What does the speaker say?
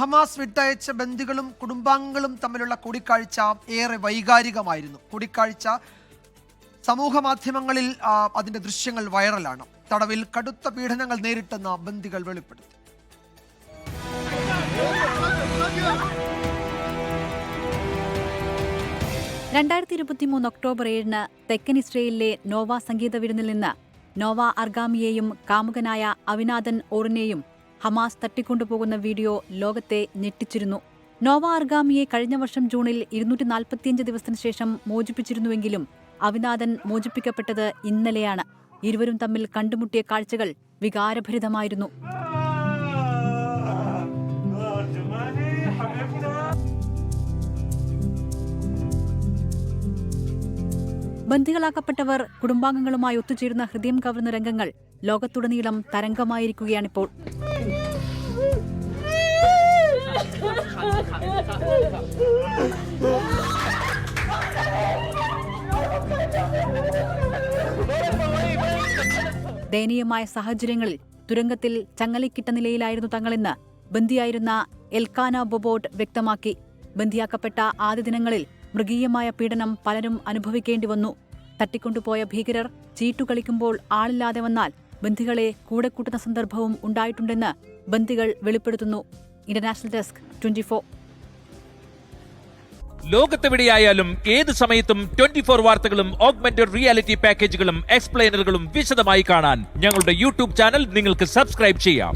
Hamas വിട്ടയച്ച ബന്ധുക്കളും കുടുംബാംഗങ്ങളും തമ്മിലുള്ള കൂടിക്കാഴ്ച ഏറെ വൈകാരികമായിരുന്നു. കൂടിക്കാഴ്ച സമൂഹ മാധ്യമങ്ങളിൽ അതിന്റെ ദൃശ്യങ്ങൾ വൈറലാണ്. തടവിൽ കടുത്ത പീഡനങ്ങൾ നേരിട്ടെന്ന ബന്ദികൾ വെളിപ്പെടുത്തി. രണ്ടായിരത്തി ഇരുപത്തിമൂന്ന് ഒക്ടോബർ ഏഴിന് തെക്കൻ ഇസ്രയേലിലെ നോവ സംഗീത വിരുന്നിൽ നിന്ന് നോവ അർഗാമിയെയും കാമുകനായ അവിനാഥൻ ഓറിനെയും ഹമാസ് തട്ടിക്കൊണ്ടുപോകുന്ന വീഡിയോ ലോകത്തെ ഞെട്ടിച്ചിരുന്നു. നോവ അർഗാമിയെ കഴിഞ്ഞ വർഷം ജൂണിൽ ഇരുന്നൂറ്റി നാൽപ്പത്തിയഞ്ച് ദിവസത്തിന് ശേഷം മോചിപ്പിച്ചിരുന്നുവെങ്കിലും അവിനാഥൻ മോചിപ്പിക്കപ്പെട്ടത് ഇന്നലെയാണ്. ഇരുവരും തമ്മിൽ കണ്ടുമുട്ടിയ കാഴ്ചകൾ വികാരഭരിതമായിരുന്നു. ബന്ധികളാക്കപ്പെട്ടവർ കുടുംബാംഗങ്ങളുമായി ഒത്തുചേരുന്ന ഹൃദയം കവർന്ന രംഗങ്ങൾ ലോകത്തുടനീളം തരംഗമായിരിക്കുകയാണിപ്പോൾ. ദയനീയമായ സാഹചര്യങ്ങളിൽ തുരങ്കത്തിൽ ചങ്ങലക്കിട്ട നിലയിലായിരുന്നു തങ്ങളെന്ന് ബന്ദിയായിരുന്ന എൽക്കാന ബൊബോട്ട് വ്യക്തമാക്കി. ബന്ദിയാക്കപ്പെട്ട ആദ്യ ദിനങ്ങളിൽ മൃഗീയമായ പീഡനം പലരും അനുഭവിക്കേണ്ടി വന്നു. തട്ടിക്കൊണ്ടുപോയ ഭീകരർ ചീട്ടുകളിക്കുമ്പോൾ ആളില്ലാതെ വന്നാൽ ബന്ദികളെ കൂടെ കൂട്ടുന്ന സന്ദർഭവും ഉണ്ടായിട്ടുണ്ടെന്ന് ബന്ദികൾ വെളിപ്പെടുത്തുന്നു. ഇന്റർനാഷണൽ ഡെസ്ക് ട്വന്റി ഫോർ ലോകത്തെവിടെയായാലും ഏത് സമയത്തും ട്വന്റി ഫോർ വാർത്തകളും ഓഗ്മെന്റഡ് റിയാലിറ്റി പാക്കേജുകളും എക്സ്പ്ലെയിനറുകളും വിശദമായി കാണാൻ ഞങ്ങളുടെ യൂട്യൂബ് ചാനൽ നിങ്ങൾക്ക് സബ്സ്ക്രൈബ് ചെയ്യാം.